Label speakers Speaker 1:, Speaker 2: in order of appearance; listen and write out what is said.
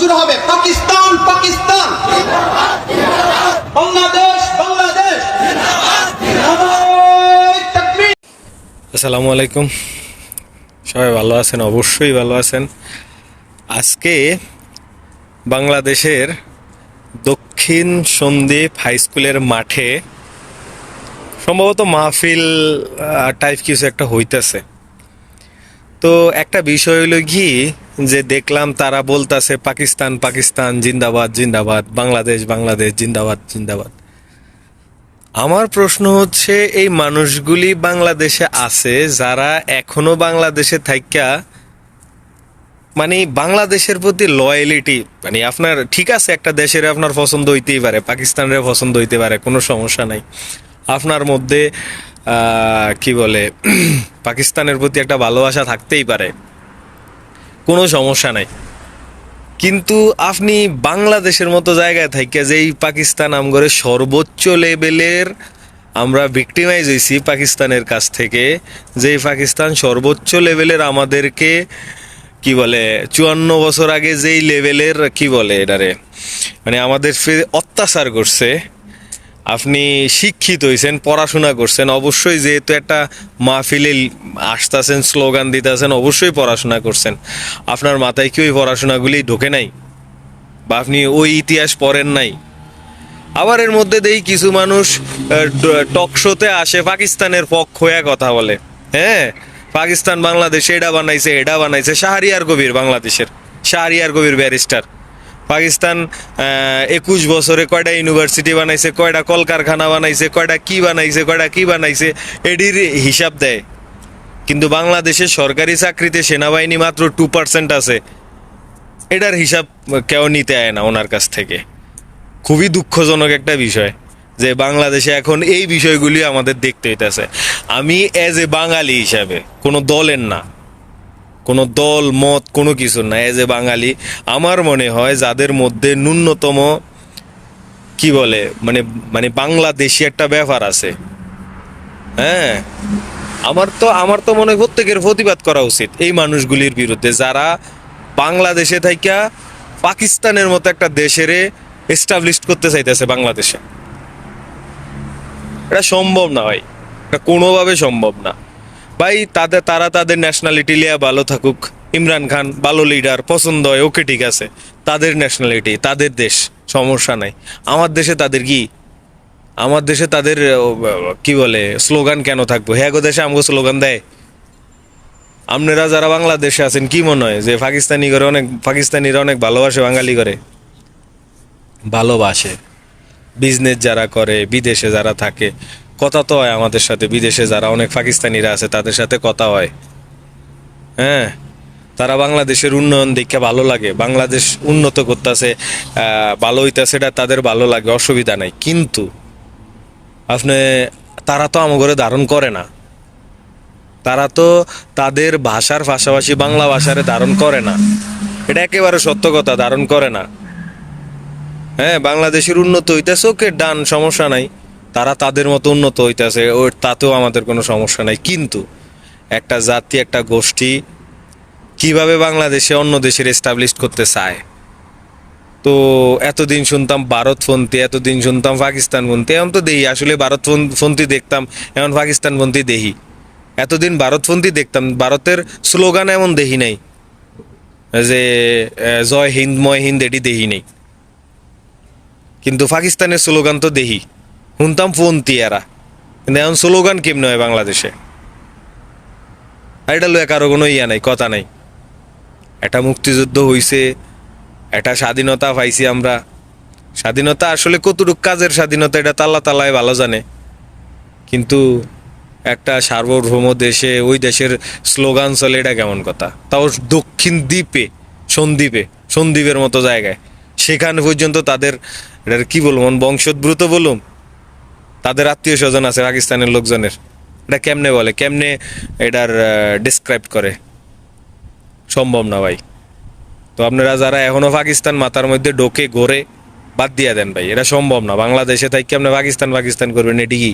Speaker 1: জোরে হবে। পাকিস্তান পাকিস্তান। বাংলাদেশ বাংলাদেশ।
Speaker 2: আসসালামু আলাইকুম। সবাই ভালো আছেন? অবশ্যই ভালো আছেন। আজকে বাংলাদেশের দক্ষিণ সন্দ্বীপ হাই স্কুলের মাঠে সম্ভবত মাহফিল টাইপ কিছু একটা হইতেছে। তো একটা বিষয় হলো কি যে দেখলাম তারা বলতাছে, পাকিস্তান পাকিস্তান, জিন্দাবাদ জিন্দাবাদ, বাংলাদেশ বাংলাদেশ, জিন্দাবাদ জিন্দাবাদ। আমার প্রশ্ন হচ্ছে, এই মানুষগুলি বাংলাদেশে আছে যারা এখনও বাংলাদেশে থাইকা মানে বাংলাদেশের প্রতি লয়ালিটি মানে আপনার ঠিক আছে, একটা দেশের আপনার পছন্দ হইতেই পারে, পাকিস্তানের পছন্দ হইতে পারে, কোনো সমস্যা নাই। আপনার মধ্যে কি বলে, পাকিস্তানের প্রতি একটা ভালোবাসা থাকতেই পারে। কোনো সমস্যা নাই। কিন্তু আপনি বাংলাদেশের মতো জায়গায় থাইকা যে এই পাকিস্তান আমগরে সর্বোচ্চ লেভেলের আমরা ভিক্টিমাইজ হয়েছি পাকিস্তানের কাছ থেকে যে পাকিস্তান সর্বোচ্চ লেভেলের আমাদেরকে কি বলে, চুয়ান্ন বছর আগে যেই লেভেলের কি বলে এটারে মানে আমাদের অত্যাচার করছে আপনি শিক্ষিত হয়েছেন পড়াশোনা করছেন, অবশ্যই যেহেতু একটা মাহফিলে আসতেছেন, স্লোগান দিতেছেন, অবশ্যই পড়াশোনা করছেন। আপনার মাথায় কি ওই পড়াশোনাগুলি ঢোকে নাই? বা আপনি ওই ইতিহাস পড়েন নাই? আবার এর মধ্যে দেই কিছু মানুষ টক শোতে আসে, পাকিস্তানের পক্ষ হয়ে কথা বলে। হ্যাঁ পাকিস্তান বাংলাদেশ এটা বানাইছে এটা বানাইছে, শাহরিয়ার কবির বাংলাদেশের, শাহরিয়ার কবির ব্যারিস্টার। পাকিস্তান একুশ বছরে কয়টা ইউনিভার্সিটি বানাইছে, কয়টা কলকারখানা বানাইছে, কয়টা কি বানাইছে, কয়টা কি বানাইছে, এটির হিসাব দেয়। কিন্তু বাংলাদেশের সরকারি চাকরিতে সেনাবাহিনী মাত্র টু পার্সেন্ট আছে। এটার হিসাব কেউ নিতে আয় না ওনার কাছ থেকে। খুবই দুঃখজনক একটা বিষয় যে বাংলাদেশে এখন এই বিষয়গুলি আমাদের দেখতে হইতেছে। আমি এজ এ বাঙালি হিসাবে কোনো দলের না কোনো দল, মত, কোনো কিছু না। এজ এ বাঙালি, আমার মনে হয় যাদের মধ্যে ন্যূনতম, কি বলে মানে মানে বাংলাদেশি একটা ব্যাপার আছে। হ্যাঁ? আমার তো আমার তো মনে হয় প্রত্যেকের প্রতিবাদ করা উচিত এই মানুষগুলির বিরুদ্ধে। যারা বাংলাদেশে থাইকা পাকিস্তানের মতো একটা দেশের এস্টাবলিশ করতে চাইতেছে বাংলাদেশে। এটা সম্ভব না ভাই। এটা কোনোভাবে সম্ভব না। ভাই তাদের, তারা তাদের ন্যাশনালিটি লিয়া ভালো থাকুক। ইমরান খান ভালো লিডার পছন্দ হয়, ওকে ঠিক আছে। তাদের ন্যাশনালিটি তাদের দেশ, সমস্যা নাই। আমার দেশে তাদের কি? আমার দেশে তাদের কি বলে স্লোগান কেন থাকব? হ্যাঁ গো দেশে আমাকে স্লোগান দেয়। আপনারা যারা বাংলাদেশে আছেন, কি মনে হয় যে পাকিস্তানি করে অনেক, পাকিস্তানিরা অনেক ভালোবাসে, বাঙালি করে? ভালোবাসে। বিজনেস যারা করে, বিদেশে যারা থাকে কথা তো হয় আমাদের সাথে, বিদেশে যারা অনেক পাকিস্তানিরা আছে, তাদের সাথে কথা হয়। হ্যাঁ? তারা বাংলাদেশের উন্নয়ন দেখে ভালো লাগে। বাংলাদেশ উন্নত করতেছে ভালো হইতাছে, এটা তাদের ভালো লাগে, অসুবিধা নাই। কিন্তু, আপনি, তারা তো আমগরে ধারণ করে না। তারা তো তাদের ভাষার পাশাপাশি বাংলা ভাষারে ধারণ করে না। এটা একেবারে সত্য কথা, ধারণ করে না। হ্যাঁ বাংলাদেশের উন্নত হইতেছে, ওকে, ডান, সমস্যা নাই। তারা তাদের মতো উন্নত হইতেছে, ও তাতেও আমাদের কোনো সমস্যা নাই। কিন্তু একটা জাতি, একটা গোষ্ঠী কীভাবে বাংলাদেশে অন্য দেশের এস্টাবলিশ করতে চায়? তো এতদিন শুনতাম ভারত ভারতপন্থী, এতদিন শুনতাম পাকিস্তান পাকিস্তানপন্থী, এখন তো দেহি আসলে ভারত ভারতপন্থী দেখতাম, এখন পাকিস্তানপন্থী দেহি। এতদিন ভারত ভারতপন্থী দেখতাম, ভারতের স্লোগান এমন দেহি নাই যে জয় হিন্দ, ময় হিন্দ, এটি দেহি নেই। কিন্তু পাকিস্তানের স্লোগান তো দেহি। শুনতাম পন্থী তিয়ারা। কিন্তু এখন স্লোগান কেমনে হয় বাংলাদেশে? আর এটা লয়ে কারও কোনো ইয়া নাই, কথা নাই। একটা মুক্তিযুদ্ধ হইছে, একটা স্বাধীনতা পাইছি আমরা। স্বাধীনতা আসলে কতটুক কাজের স্বাধীনতা, এটা তাল্লা তাল্লায় ভালো জানে। কিন্তু একটা সার্বভৌম দেশে, ওই দেশের স্লোগান চলে, এটা কেমন কথা? তাও দক্ষিণ দ্বীপে, সন্দ্বীপে, সন্দ্বীপের মতো জায়গায়। সেখানে পর্যন্ত তাদের, এটার কী বলুন বংশোদ্ভূত বলুন তাদের আত্মীয় স্বজন আছে, পাকিস্তানের লোকজনের। এটা কেমনে বলে? কেমনে এটার ডিসক্রাইব করে? সম্ভব না ভাই। তো আপনারা যারা এখনও পাকিস্তান মাথার মধ্যে ডোকে ঘোরে, বাদ দিয়ে দেন ভাই। এটা সম্ভব না। বাংলাদেশে তাই কেমনে পাকিস্তান পাকিস্তান করবেন, এটি কি?